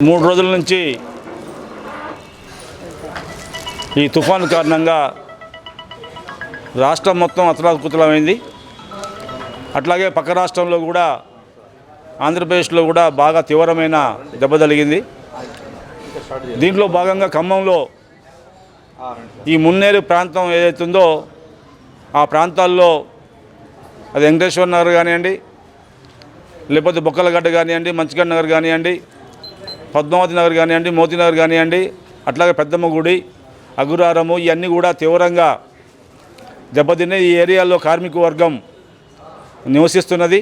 మూడు రోజుల నుంచి ఈ తుఫాను కారణంగా రాష్ట్రం మొత్తం అతలాకుతలమైంది. అట్లాగే పక్క రాష్ట్రంలో కూడా ఆంధ్రప్రదేశ్లో కూడా బాగా తీవ్రమైన దెబ్బ తగిలింది. దీంట్లో భాగంగా ఖమ్మంలో ఈ మున్నేరు ప్రాంతం ఏదైతుందో ఆ ప్రాంతాల్లో అది వెంకటేశ్వర నగర్ కానివ్వండి లేకపోతే బొక్కలగడ్డ కానివ్వండి మంచిగడ్డ నగర్ కానివ్వండి పద్మావతి నగర్ కానివ్వండి మోతీనగర్ కానివ్వండి అట్లాగే పెద్దమ్మ గుడి అగురారము ఇవన్నీ కూడా తీవ్రంగా దెబ్బతినే ఈ ఏరియాలో కార్మిక వర్గం నివసిస్తున్నది.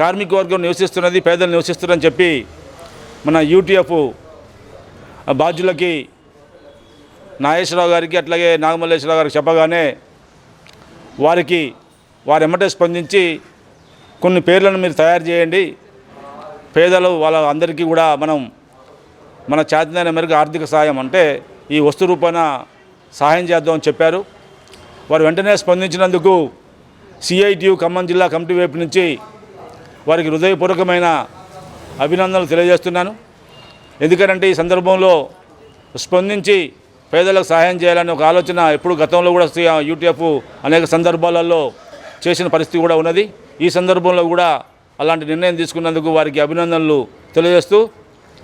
కార్మిక వర్గం నివసిస్తున్నది పేదలు నివసిస్తున్నారని చెప్పి మన యూటీఎఫ్ బాధ్యులకి నాగేశ్వరరావు గారికి అట్లాగే నాగమల్లేశ్వరరావు గారికి చెప్పగానే వారికి వారి ఎమ్మటే స్పందించి కొన్ని పేర్లను మీరు తయారు చేయండి. పేదలు వాళ్ళ అందరికీ కూడా మనం మన చేతనైన మేరకు ఆర్థిక సాయం అంటే ఈ వస్తు రూపాన సహాయం చేద్దామని చెప్పారు. వారు వెంటనే స్పందించినందుకు సిఐటియు ఖమ్మం జిల్లా కమిటీ వైపు నుంచి వారికి హృదయపూర్వకమైన అభినందనలు తెలియజేస్తున్నాను. ఎందుకంటే ఈ సందర్భంలో స్పందించి పేదలకు సహాయం చేయాలని ఒక ఆలోచన ఎప్పుడు గతంలో కూడా యూటీఎఫ్ అనేక సందర్భాలలో చేసిన పరిస్థితి కూడా ఉన్నది. ఈ సందర్భంలో కూడా అలాంటి నిర్ణయం తీసుకున్నందుకు వారికి అభినందనలు తెలియజేస్తూ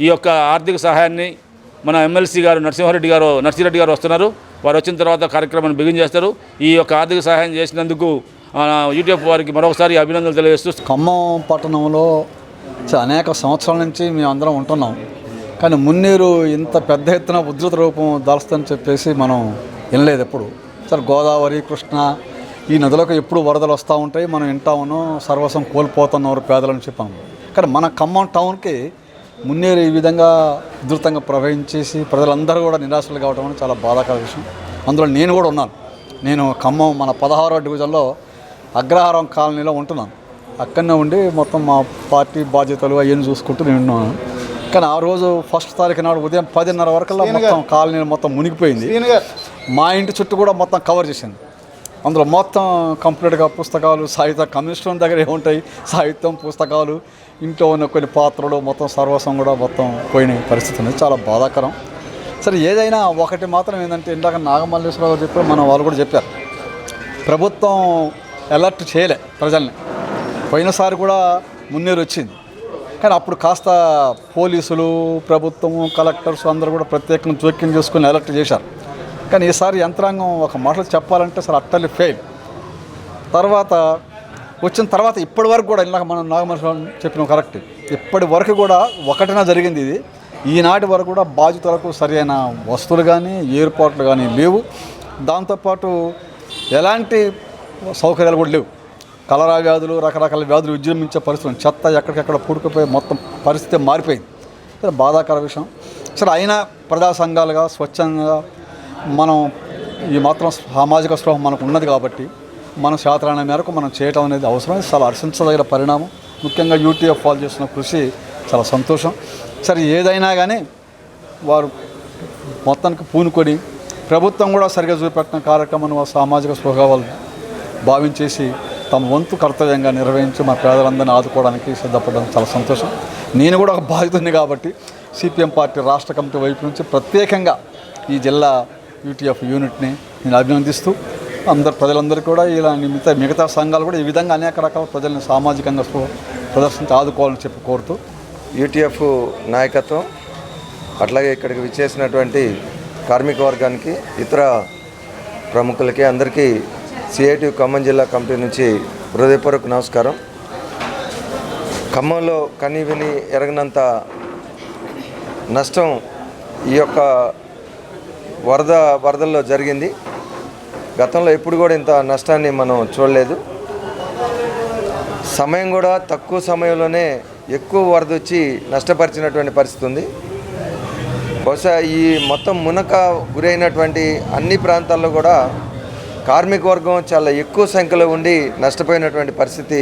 ఈ యొక్క ఆర్థిక సహాయాన్ని మన ఎమ్మెల్సీ గారు నరసింహారెడ్డి గారు నర్సిరెడ్డి గారు వస్తున్నారు. వారు వచ్చిన తర్వాత కార్యక్రమాన్ని బిగిన్ చేస్తారు. ఈ యొక్క ఆర్థిక సహాయం చేసినందుకు యూటీఎఫ్ వారికి మరొకసారి అభినందనలు తెలియజేస్తూ ఖమ్మం పట్టణంలో అనేక సంవత్సరాల నుంచి మేము అందరం ఉంటున్నాం. కానీ మున్నీరు ఇంత పెద్ద ఎత్తున ఉధృత రూపం దాల్స్తుందని చెప్పేసి మనం వినలేదు ఎప్పుడు. సార్ గోదావరి కృష్ణ ఈ నదులకు ఎప్పుడు వరదలు వస్తూ ఉంటాయి మనం వింటా ఉన్నాం సర్వస్వం కోల్పోతున్నారు పేదలని చెప్పాము కానీ మన ఖమ్మం టౌన్కి మున్నేరు ఈ విధంగా ఉధృతంగా ప్రవహించేసి ప్రజలందరూ కూడా నిరాశలు కావడం అనేది చాలా బాధాకర విషయం. అందులో నేను కూడా ఉన్నాను. నేను ఖమ్మం మన పదహారో డివిజన్లో అగ్రహారం కాలనీలో ఉంటున్నాను. అక్కడనే ఉండి మొత్తం మా పార్టీ బాధ్యతలు అవన్నీ చూసుకుంటూ నేను ఉన్నాను. కానీ ఆ రోజు ఫస్ట్ తారీఖు నాడు ఉదయం పదిన్నర వరకల్లా మొత్తం కాలనీ మొత్తం మునిగిపోయింది. మా ఇంటి చుట్టూ కూడా మొత్తం కవర్ చేసింది. అందులో మొత్తం కంప్లీట్గా పుస్తకాలు సాహిత్య కమ్యూనిస్టుల దగ్గర ఏముంటాయి? సాహిత్యం పుస్తకాలు ఇంట్లో ఉన్న కొన్ని పాత్రలు మొత్తం సర్వస్వం కూడా మొత్తం పోయిన పరిస్థితి ఉంది చాలా బాధాకరం. సరే ఏదైనా ఒకటి మాత్రం ఏంటంటే ఇందాక నాగమల్లేశ్వరరావు గారు చెప్పారు వాళ్ళు కూడా చెప్పారు. ప్రభుత్వం అలర్ట్ చేయలే ప్రజల్ని. పోయినసారి కూడా మున్నేరు వచ్చింది. కానీ అప్పుడు కాస్త పోలీసులు ప్రభుత్వము కలెక్టర్స్ అందరూ కూడా ప్రత్యేకంగా జోక్యం చేసుకుని అలర్ట్ చేశారు. కానీ ఈసారి యంత్రాంగం ఒక మాటలు చెప్పాలంటే అసలు అట్టలి ఫెయిల్ తర్వాత వచ్చిన తర్వాత ఇప్పటి వరకు కూడా ఇందాక మనం నాగమల్లేశ్వరం చెప్పిన కరెక్ట్ ఇప్పటి వరకు కూడా ఒకటినా జరిగింది ఇది. ఈనాటి వరకు కూడా బాధితులకు సరైన వస్తువులు కానీ ఏర్పాట్లు కానీ లేవు. దాంతోపాటు ఎలాంటి సౌకర్యాలు కూడా లేవు. కలరా వ్యాధులు రకరకాల వ్యాధులు విజృంభించే పరిస్థితులు చెత్త ఎక్కడికెక్కడ పూడుకుపోయి మొత్తం పరిస్థితి మారిపోయింది. బాధాకర విషయం. సరే అయినా ప్రజా సంఘాలుగా స్వచ్ఛంగా మనం ఈ మాత్రం సామాజిక స్పృహ మనకు ఉన్నది కాబట్టి మన శాతరాణ మేరకు మనం చేయటం అనేది అవసరం. చాలా హర్షించదగిన పరిణామం. ముఖ్యంగా యూటీఎఫ్ వాళ్ళు చేస్తున్న కృషి చాలా సంతోషం. సరే ఏదైనా కానీ వారు మొత్తానికి పూనుకొని ప్రభుత్వం కూడా సరిగా చూపెట్టిన కార్యక్రమాన్ని వారు సామాజిక స్పృహగా వాళ్ళు భావించేసి తమ వంతు కర్తవ్యంగా నిర్వహించి మా పేదలందరినీ ఆదుకోవడానికి సిద్ధపడడం చాలా సంతోషం. నేను కూడా ఒక బాధితుడిని కాబట్టి సిపిఎం పార్టీ రాష్ట్ర కమిటీ వైపు నుంచి ప్రత్యేకంగా ఈ జిల్లా యూటీఎఫ్ యూనిట్ని నేను అభినందిస్తూ అందరు ప్రజలందరూ కూడా ఇలా మిగతా మిగతా సంఘాలు కూడా ఈ విధంగా అనేక రకాల ప్రజల్ని సామాజికంగా ప్రదర్శించి ఆదుకోవాలని చెప్పి కోరుతూ. యూటీఎఫ్ నాయకత్వం అట్లాగే ఇక్కడికి విచ్చేసినటువంటి కార్మిక వర్గానికి ఇతర ప్రముఖులకి అందరికీ సిఐటి ఖమ్మం జిల్లా కమిటీ నుంచి హృదయపూర్వక నమస్కారం. ఖమ్మంలో కని విని ఎరగనంత నష్టం ఈ యొక్క వరద వరదల్లో జరిగింది. గతంలో ఎప్పుడు కూడా ఇంత నష్టాన్ని మనం చూడలేదు. సమయం కూడా తక్కువ సమయంలోనే ఎక్కువ వరద వచ్చి నష్టపరిచినటువంటి పరిస్థితి ఉంది. బహుశా ఈ మొత్తం మునక గురైనటువంటి అన్ని ప్రాంతాల్లో కూడా కార్మిక వర్గం చాలా ఎక్కువ సంఖ్యలో ఉండి నష్టపోయినటువంటి పరిస్థితి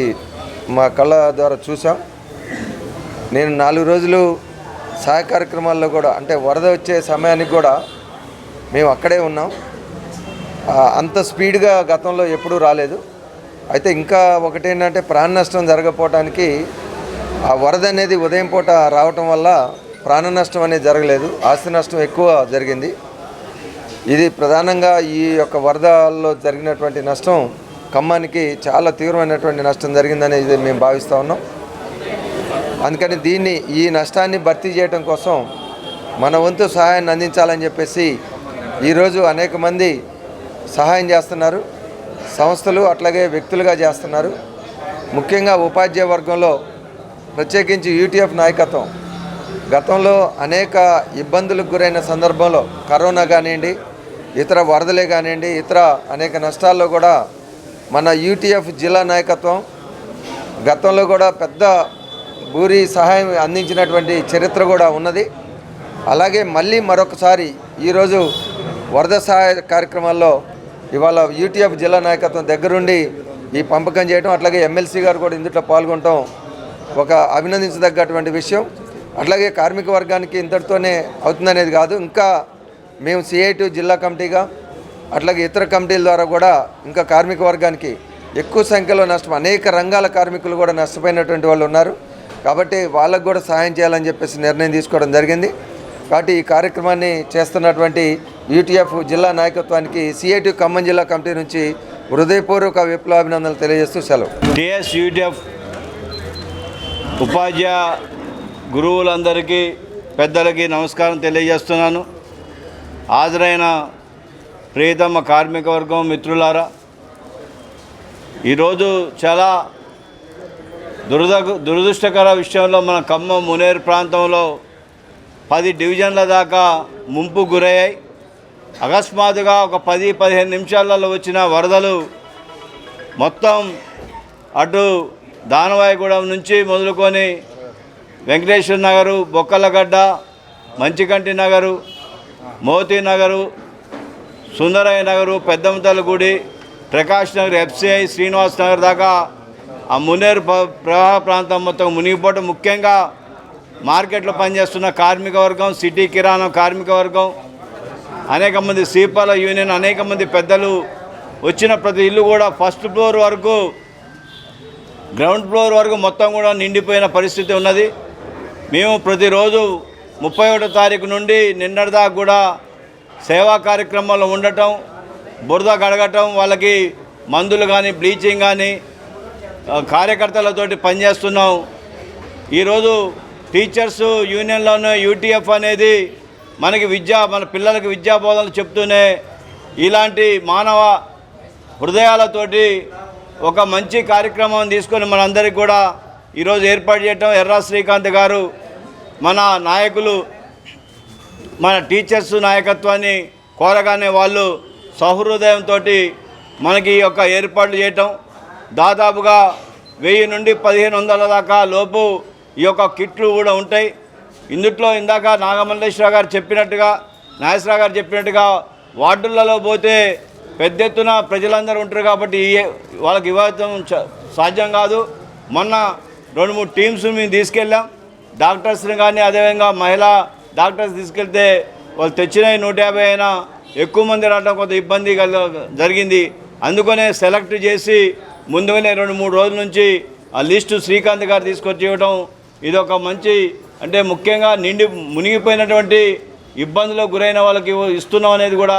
మా కళ్ళ ద్వారా చూసాం నేను నాలుగు రోజులు సహాయ కార్యక్రమాల్లో కూడా అంటే వరద వచ్చే సమయానికి కూడా మేము అక్కడే ఉన్నాం. అంత స్పీడ్గా గతంలో ఎప్పుడూ రాలేదు. అయితే ఇంకా ఒకటేంటంటే ప్రాణ నష్టం జరగపోవటానికి ఆ వరద అనేది ఉదయం పూట రావటం వల్ల ప్రాణ నష్టం అనేది జరగలేదు. ఆస్తి నష్టం ఎక్కువ జరిగింది. ఇది ప్రధానంగా ఈ యొక్క వరదల్లో జరిగినటువంటి నష్టం ఖమ్మానికి చాలా తీవ్రమైనటువంటి నష్టం జరిగిందని ఇది మేము భావిస్తూ ఉన్నాం. అందుకని దీన్ని ఈ నష్టాన్ని భర్తీ చేయడం కోసం మన వంతు సహాయాన్ని అందించాలని చెప్పేసి ఈరోజు అనేక మంది సహాయం చేస్తున్నారు. సంస్థలు అట్లాగే వ్యక్తులుగా చేస్తున్నారు. ముఖ్యంగా ఉపాధ్యాయ వర్గంలో ప్రత్యేకించి యూటీఎఫ్ నాయకత్వం. గతంలో అనేక ఇబ్బందులకు గురైన సందర్భంలో కరోనా కానివ్వండి ఇతర వరదలే కానివ్వండి ఇతర అనేక నష్టాల్లో కూడా మన యూటీఎఫ్ జిల్లా నాయకత్వం గతంలో కూడా పెద్ద భూరి సహాయం అందించినటువంటి చరిత్ర కూడా ఉన్నది. అలాగే మళ్ళీ మరొకసారి ఈరోజు వరద సహాయ కార్యక్రమాల్లో ఇవాళ యూటీఎఫ్ జిల్లా నాయకత్వం దగ్గరుండి ఈ పంపకం చేయడం అట్లాగే ఎమ్మెల్సీ గారు కూడా ఇందులో పాల్గొనడం ఒక అభినందించదగ్గటువంటి విషయం. అట్లాగే కార్మిక వర్గానికి ఇంతటితోనే అవుతుందనేది కాదు. ఇంకా మేము సిఐటి జిల్లా కమిటీగా అట్లాగే ఇతర కమిటీల ద్వారా కూడా ఇంకా కార్మిక వర్గానికి ఎక్కువ సంఖ్యలో నష్టం అనేక రంగాల కార్మికులు కూడా నష్టపోయినటువంటి వాళ్ళు ఉన్నారు. కాబట్టి వాళ్ళకు కూడా సహాయం చేయాలని చెప్పేసి నిర్ణయం తీసుకోవడం జరిగింది. కాబట్టి ఈ కార్యక్రమాన్ని చేస్తున్నటువంటి యూటీఎఫ్ జిల్లా నాయకత్వానికి సిఐటి ఖమ్మం జిల్లా కమిటీ నుంచి హృదయపూర్వక విప్లవాభినందనలు తెలియజేస్తూ సెలవు. టిఎస్ యూటీఎఫ్ ఉపాధ్యాయ గురువులందరికీ పెద్దలకి నమస్కారం తెలియజేస్తున్నాను. హాజరైన ప్రియతమ కార్మిక వర్గం మిత్రులారా ఈరోజు చాలా దురద దురదృష్టకర విషయంలో మన ఖమ్మం మునేరు ప్రాంతంలో పది డివిజన్ల దాకా ముంపు గురయ్యాయి. అకస్మాత్తుగా ఒక పది పదిహేను నిమిషాలలో వచ్చిన వరదలు మొత్తం అటు దానవాయిగూడెం నుంచి మొదలుకొని వెంకటేశ్వర నగరు బొక్కలగడ్డ మంచికంటి నగరు మోతీ నగరు సుందరయ్య నగరు పెద్దమతల గుడి ప్రకాష్ నగర్ ఎఫ్సిఐ శ్రీనివాస్ నగర్ దాకా ఆ మునేరు ప్రవాహ ప్రాంతం మొత్తం మునిగిపోవటం. ముఖ్యంగా మార్కెట్లో పనిచేస్తున్న కార్మిక వర్గం సిటీ కిరాణం కార్మిక వర్గం అనేక మంది సీపాల యూనియన్ అనేక మంది పెద్దలు వచ్చిన ప్రతి ఇల్లు కూడా ఫస్ట్ ఫ్లోర్ వరకు గ్రౌండ్ ఫ్లోర్ వరకు మొత్తం కూడా నిండిపోయిన పరిస్థితి ఉన్నది. మేము ప్రతిరోజు ముప్పై ఒకటో తారీఖు నుండి నిన్నటిదాకా కూడా సేవా కార్యక్రమాల్లో ఉండటం బురద గడగటం వాళ్ళకి మందులు కానీ బ్లీచింగ్ కానీ కార్యకర్తలతోటి పనిచేస్తున్నాం. ఈరోజు టీచర్స్ యూనియన్లోనే యూటీఎఫ్ అనేది మనకి విద్యా మన పిల్లలకి విద్యా బోధనలు చెప్తూనే ఇలాంటి మానవ హృదయాలతోటి ఒక మంచి కార్యక్రమం తీసుకొని మనందరికీ కూడా ఈరోజు ఏర్పాటు చేయటం ఎర్రా శ్రీకాంత్ గారు మన నాయకులు మన టీచర్స్ నాయకత్వాన్ని కోరగానే వాళ్ళు సహృదయంతో మనకి ఈ యొక్క ఏర్పాట్లు చేయటం. దాదాపుగా వెయ్యి నుండి పదిహేను వందల దాకా లోపు ఈ యొక్క కిట్లు కూడా ఉంటాయి. ఇందుట్లో ఇందాక నాగమల్లేశ్వర గారు చెప్పినట్టుగా నాగేశ్వర గారు చెప్పినట్టుగా వార్డులలో పోతే పెద్ద ఎత్తున ప్రజలందరూ ఉంటారు కాబట్టి వాళ్ళకి ఇవ్వడం సాధ్యం కాదు. మొన్న రెండు మూడు టీమ్స్ మేము తీసుకెళ్ళాం. డాక్టర్స్ని కానీ అదేవిధంగా మహిళా డాక్టర్స్ తీసుకెళ్తే వాళ్ళు తెచ్చినవి నూట యాభై అయినా ఎక్కువ మంది రావడం కొంత ఇబ్బంది జరిగింది. అందుకనే సెలెక్ట్ చేసి ముందుగానే రెండు మూడు రోజుల నుంచి ఆ లిస్టు శ్రీకాంత్ గారు తీసుకొచ్చి ఇవ్వడం ఇది ఒక మంచి అంటే ముఖ్యంగా నిండి మునిగిపోయినటువంటి ఇబ్బందులకు గురైన వాళ్ళకి ఇస్తున్నాం అనేది కూడా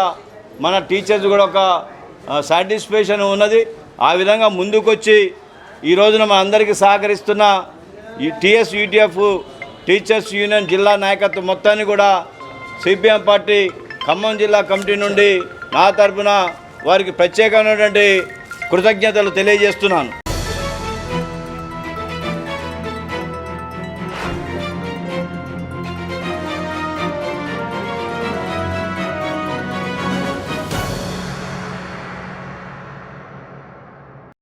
మన టీచర్స్ కూడా ఒక సాటిస్ఫాక్షన్ ఉన్నది. ఆ విధంగా ముందుకొచ్చి ఈ రోజున మన అందరికీ సహకరిస్తున్న ఈ టీఎస్ యూటీఎఫ్ టీచర్స్ యూనియన్ జిల్లా నాయకత్వం మొత్తాన్ని కూడా సిపిఎం పార్టీ ఖమ్మం జిల్లా కమిటీ నుండి నా తరపున వారికి ప్రత్యేకమైనటువంటి కృతజ్ఞతలు తెలియజేస్తున్నాను.